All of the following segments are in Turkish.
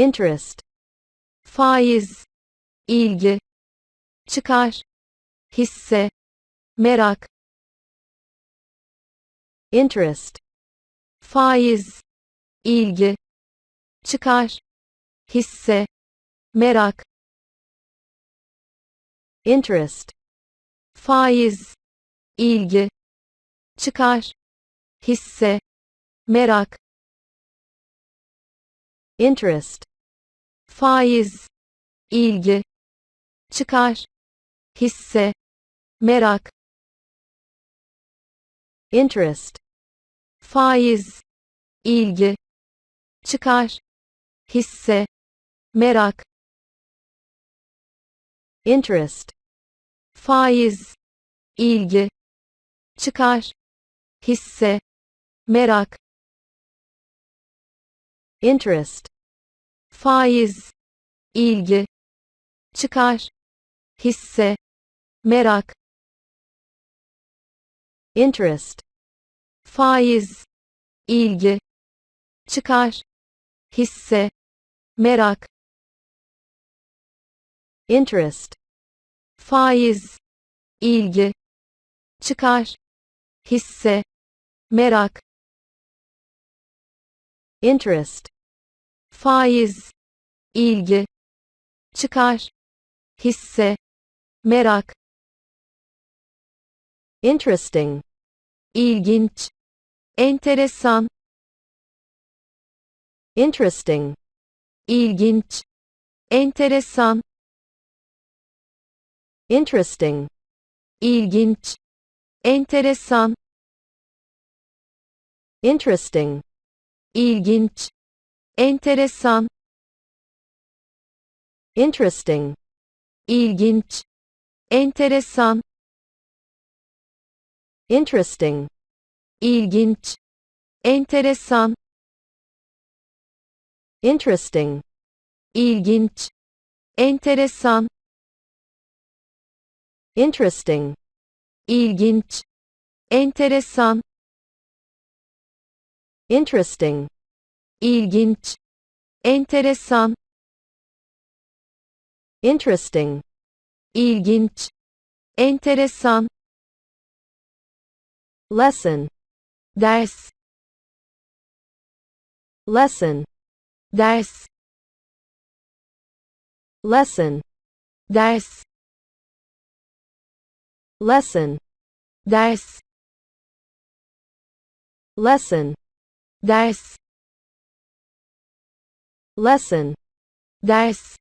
interest, faiz, ilgi, çıkar, hisse, merak, interest, faiz, ilgi, çıkar, hisse, merak, interest, faiz, ilgi, çıkar, hisse, merak, interest, faiz, ilgi, çıkar, hisse, merak, interest, faiz, ilgi, çıkar, hisse, merak, interest, faiz, ilgi, çıkar, hisse, merak, interest, faiz, ilgi, çıkar, hisse, merak, interest, faiz, ilgi, çıkar, hisse, merak, interest, faiz, ilgi, çıkar, hisse, merak, interest, faiz, ilgi, çıkar, hisse, merak, interesting, ilginç, enteresan, interesting, ilginç, enteresan, interesting, ilginç, enteresan, interesting, ilginç, enteresan, interesting, ilginç, enteresan, interesting, ilginç, enteresan, interesting, ilginç, enteresan, interesting, ilginç, enteresan, interesting, ilginç, enteresan, interesting, ilginç, enteresan, lesson, ders, lesson, ders, lesson, ders, lesson, ders, lesson, ders, lesson, ders,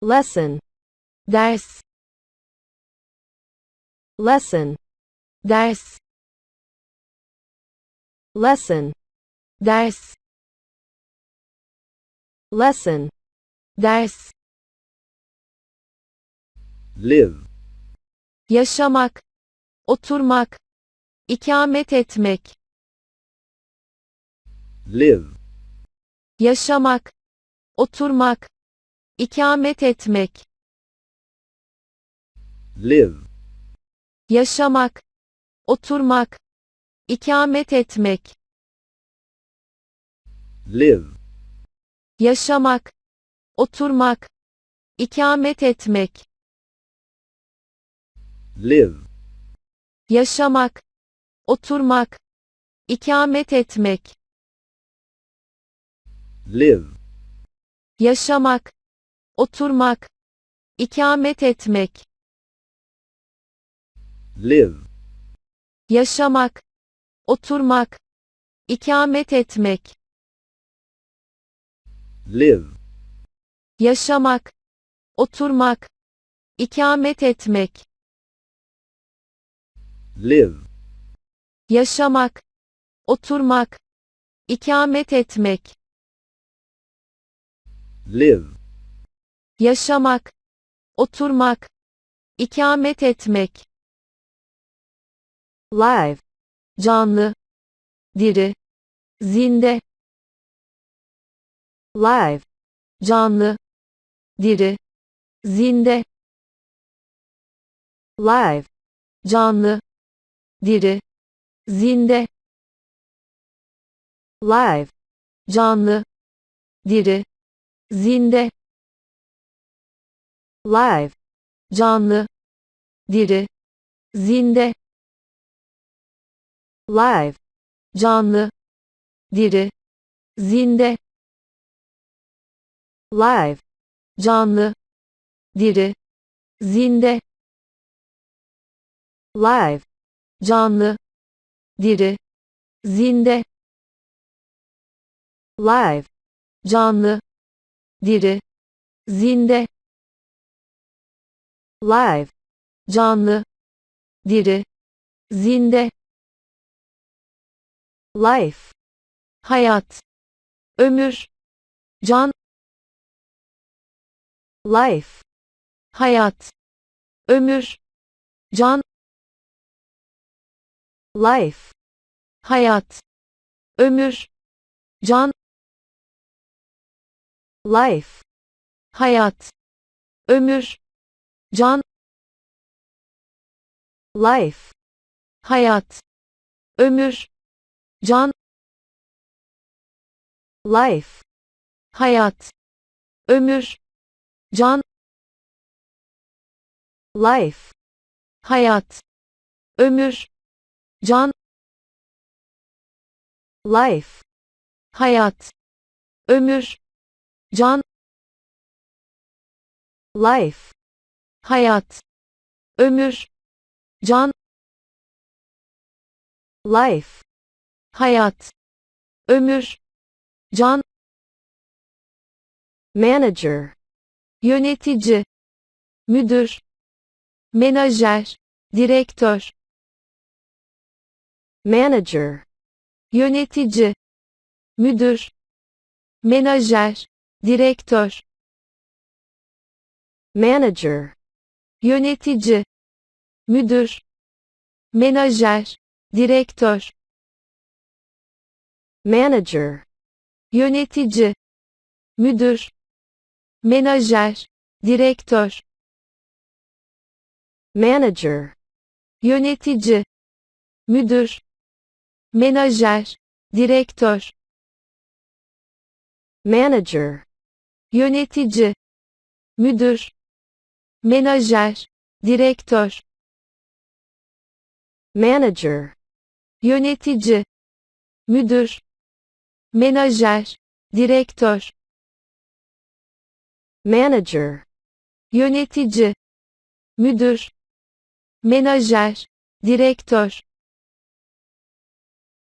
lesson, ders, lesson, ders, lesson, ders, lesson, ders, live, yaşamak, oturmak, ikamet etmek, live, yaşamak, oturmak, ikamet etmek, live, yaşamak, oturmak, ikamet etmek, live, yaşamak, oturmak, ikamet etmek, live, yaşamak, oturmak, ikamet etmek, live, yaşamak, oturmak, ikamet etmek, live, yaşamak, oturmak, ikamet etmek, live, yaşamak, oturmak, ikamet etmek, live, yaşamak, oturmak, ikamet etmek, live, yaşamak, oturmak, ikamet etmek, live, canlı, diri, zinde, live, canlı, diri, zinde, live, canlı, diri, zinde, live, canlı, diri, zinde, live, canlı, diri, zinde, live, canlı, diri, zinde, live, canlı, diri, zinde, live, canlı, diri, zinde, live, canlı, diri, zinde, live, canlı, diri, zinde, life, hayat, ömür, can, life, hayat, ömür, can, life, hayat, ömür, can, life, hayat, ömür, can, life, hayat, ömür, can, life, hayat, ömür, can, life, hayat, ömür, can, life, hayat, ömür, can, life, hayat, ömür, can, life, hayat, ömür, can, manager, yönetici, müdür, menajer, direktör, manager, yönetici, müdür, menajer, direktör, manager, yönetici, müdür, menajer, direktör, manager, yönetici, müdür, menajer, direktör, manager, yönetici, müdür, menajer, direktör, manager, yönetici, müdür, menajer, direktör, manager, yönetici, müdür, menajer, direktör, manager, yönetici, müdür, menajer, direktör,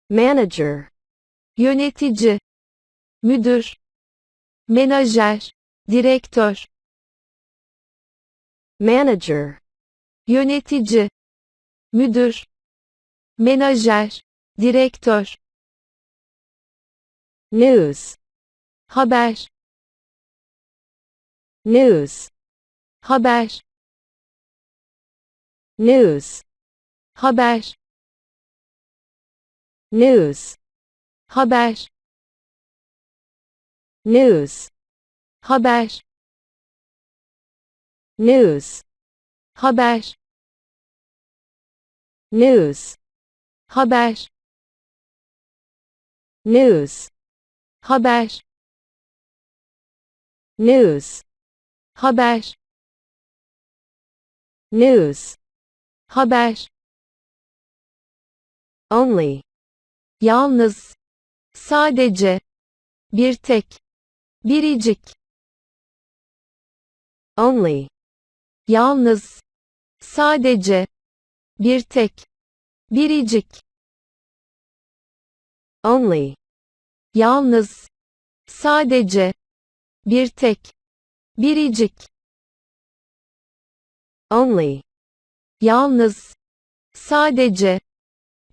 manager, yönetici, müdür, menajer, direktör, manager, yönetici, müdür, menajer, direktör, news, haber, news, haber, news, haber, news, haber, news, haber, news, haber, news, haber, news, haber, news, haber, news, haber, only, yalnız, sadece, bir tek, biricik, only, yalnız, sadece, bir tek, biricik, only, yalnız, sadece, bir tek, biricik, only, yalnız, sadece,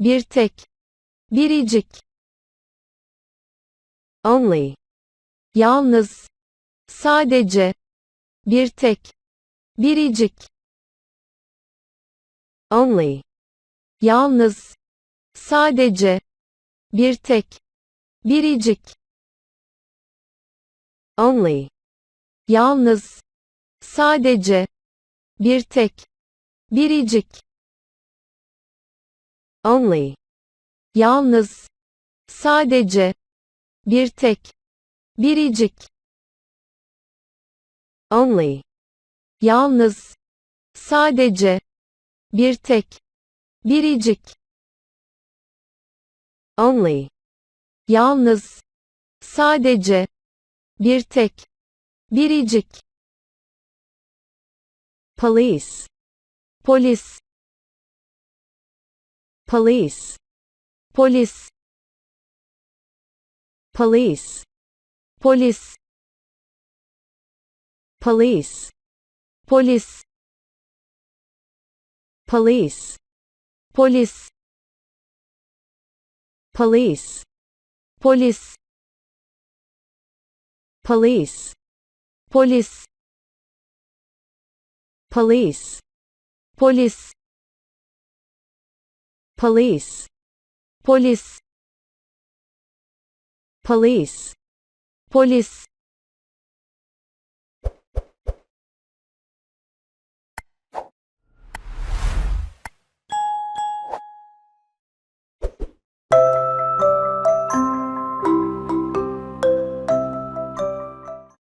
bir tek, biricik, only, yalnız, sadece, bir tek, biricik, only, yalnız, sadece, bir tek, biricik, only, yalnız, sadece, bir tek, biricik, only, yalnız, sadece, bir tek, biricik, only, yalnız, sadece, bir tek, biricik, only, yalnız, sadece, bir tek, biricik, police, polis, police, polis, police, polis, police, polis, police, polis, police, polis, police, polis, police, polis, police, polis, police, polis,